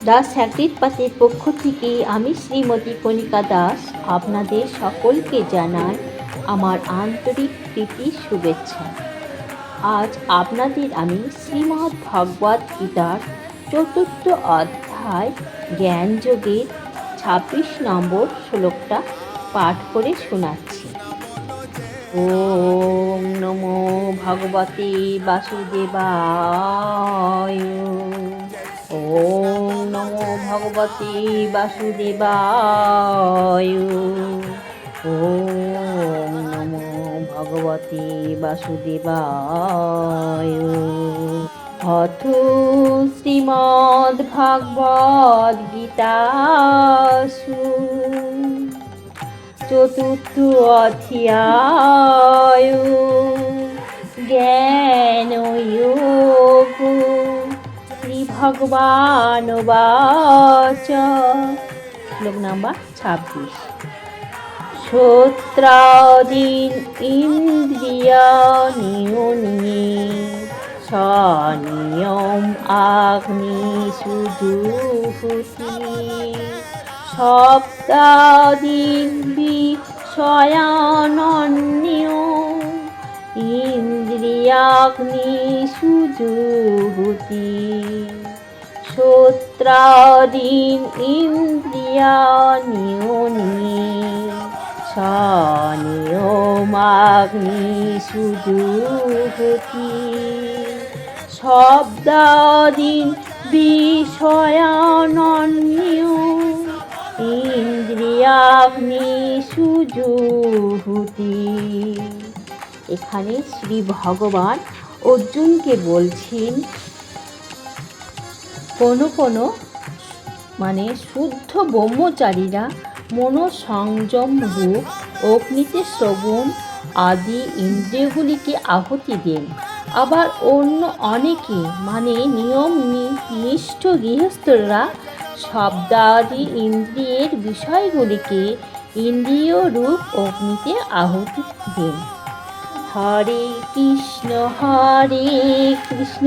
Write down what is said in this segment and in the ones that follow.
দাস স্যাক্রিট পাতের পক্ষ থেকে আমি শ্রীমতী কণিকা দাস আপনাদের সকলকে জানাই আমার আন্তরিক প্রীতি শুভেচ্ছা। আজ আপনাদের আমি শ্রীমদ্ ভগবদ গীতার চতুর্থ অধ্যায় জ্ঞানযোগের ছাব্বিশ নম্বর শ্লোকটা পাঠ করে শোনাচ্ছি। ওম নমো ভগবতে বাসুদেবায়। ভগবতে বাসুদেবায়। ওম নমো ভগবতে বাসুদেবায়। অথ শ্রীমদ্ ভাগবত গীতাসু চতুর্থ অধ্যায় জ্ঞান ভগবান বাচ। শ্লোক নাম্বার ছাব্বিশ। শ্রোত্রাদীন ইন্দ্রিয়া নিয়নি স্বনিয়ম আগ্নি সুজুহুতি শব্দাদিন বিষয়ানন্য ইন্দ্রিয়াগ্নি সুজুহুতি শ্রোত্রাদীন ইন্দ্রিয়ানিয়নি স্বনিয়মাগ্নি সুজুহুতি শব্দাদিন বিষয়ানন্য ইন্দ্রিয়াগ্নি সুজুহুতি এখানে শ্রী ভগবান অর্জুনকে বলছেন কোনো কোনো মানে শুদ্ধ ব্রহ্মচারীরা মনোসংযম রূপ, অগ্নিতে শ্রবণ আদি ইন্দ্রিয়গুলিকে আহুতি দেন। আবার অন্য অনেকে মানে নিয়ম নিষ্ঠ গৃহস্থরা শব্দাদি ইন্দ্রিয়ের বিষয়গুলিকে ইন্দ্রিয় রূপ অগ্নিতে আহুতি দেন। হরে কৃষ্ণ হরে কৃষ্ণ।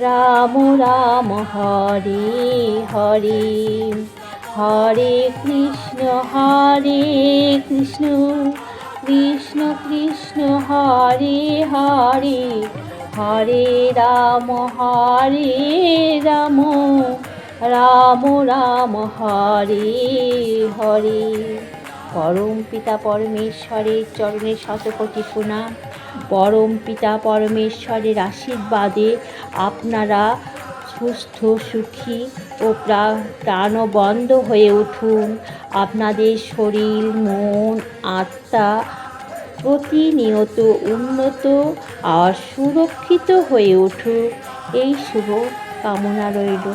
রাম রাম, হরে হরে। হরে কৃষ্ণ হরে কৃষ্ণ। কৃষ্ণ কৃষ্ণ, হরে হরে। হরে রাম হরে রাম। রাম রাম, হরে হরে। পরম পিতা, পরমেশ্বরের চরণে শতকোটি প্রণাম। পরম পিতা পরমেশ্বরের আশীর্বাদে আপনারা সুস্থ, সুখী ও প্রা- প্রাণবন্ধ হয়ে উঠুন। আপনাদের শরীর, মন, আত্মা প্রতিনিয়ত উন্নত আর সুরক্ষিত হয়ে উঠুক। এই শুভ কামনা রইল।